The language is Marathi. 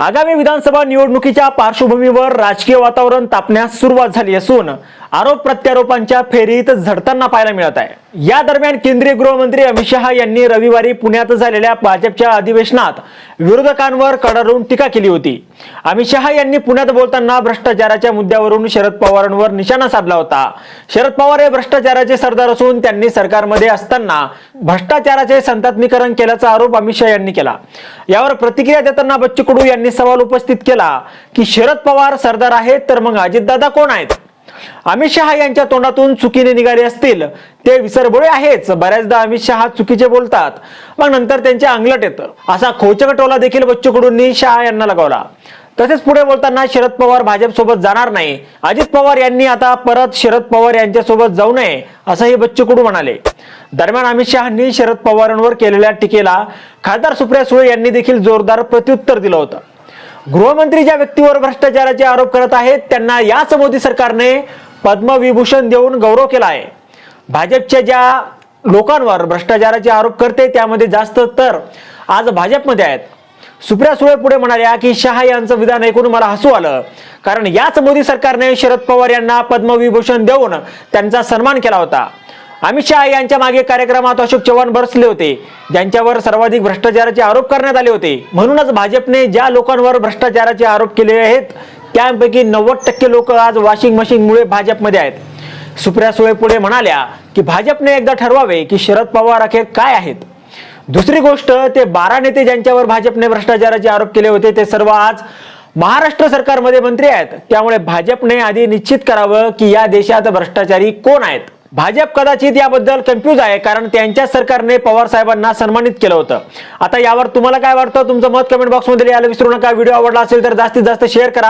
आगामी विधानसभा निवडणुकीच्या पार्श्वभूमीवर राजकीय वातावरण तापण्यास सुरुवात झाली असून आरोप प्रत्यारोपांच्या फेरीत झडताना पाहायला मिळत आहे. या दरम्यान केंद्रीय गृहमंत्री अमित शहा यांनी रविवारी पुण्यात झालेल्या भाजपच्या अधिवेशनात विरोधकांवर कडाडून टीका केली होती. अमित शहा यांनी पुण्यात बोलताना भ्रष्टाचाराच्या मुद्द्यावरून शरद पवारांवर निशाणा साधला होता. शरद पवार हे भ्रष्टाचाराचे सरदार असून त्यांनी सरकारमध्ये असताना भ्रष्टाचाराचे संतात्मीकरण केल्याचा आरोप अमित शहा यांनी केला. यावर प्रतिक्रिया देताना बच्चू कडू यांनी सवाल उपस्थित केला की शरद पवार सरदार आहेत तर मग अजितदादा कोण आहेत? अमित शहा यांच्या तोंडातून चुकीने निघाले असतील ते विसरबोळे आहेच. बऱ्याचदा अमित शहा चुकीचे बोलतात. मग नंतर त्यांचे अंगलट येतं. असा खोचक टोला देखील बच्चू कडूंनी शहा यांना लगावला. तसेच पुढे बोलताना शरद पवार भाजप सोबत जाणार नाही. अजित पवार यांनी आता परत शरद पवार यांच्या सोबत जाऊ नये असंही बच्चू कडू म्हणाले. दरम्यान अमित शहानी शरद पवारांवर केलेल्या टीकेला खासदार सुप्रिया सुळे यांनी देखील जोरदार प्रत्युत्तर दिलं होतं. गृहमंत्री ज्या व्यक्तीवर भ्रष्टाचाराचे आरोप करत आहेत. त्यांना याच मोदी सरकारने पद्मविभूषण देऊन गौरव केला आहे भाजपच्या ज्या लोकांवर भ्रष्टाचाराचे आरोप करते त्यामध्ये जास्त तर आज भाजपमध्ये आहेत. सुप्रिया सुळे पुढे म्हणाल्या की शहा यांचं विधान ऐकून मला हसू आलं. कारण याच मोदी सरकारने शरद पवार यांना पद्मविभूषण देऊन त्यांचा सन्मान केला होता. अमित शहा यांच्या मागे कार्यक्रमात अशोक चव्हाण बसले होते. ज्यांच्यावर सर्वाधिक भ्रष्टाचाराचे आरोप करण्यात आले होते. म्हणूनच भाजपने ज्या लोकांवर भ्रष्टाचाराचे आरोप केले आहेत त्यापैकी नव्वद टक्के लोक आज वॉशिंग मशीनमुळे भाजपमध्ये आहेत. सुप्रिया सुळे पुढे म्हणाल्या की भाजपने एकदा ठरवावे की शरद पवार अखेर काय आहेत. दुसरी गोष्ट ते बारा नेते ज्यांच्यावर भाजपने भ्रष्टाचाराचे आरोप केले होते ते सर्व आज महाराष्ट्र सरकारमध्ये मंत्री आहेत. त्यामुळे भाजपने आधी निश्चित करावं की या देशात भ्रष्टाचारी कोण आहेत. भाजप कदाचित याबद्दल कन्फ्यूज आहे कारण त्यांच्या सरकारने पवार साहेबांना सन्मानित केलं होतं. आता यावर तुम्हाला काय वाटतं? तुमचं मत कमेंट बॉक्समध्ये लिहायला विसरू नका. व्हिडिओ आवडला असेल तर जास्तीत जास्त शेअर करा.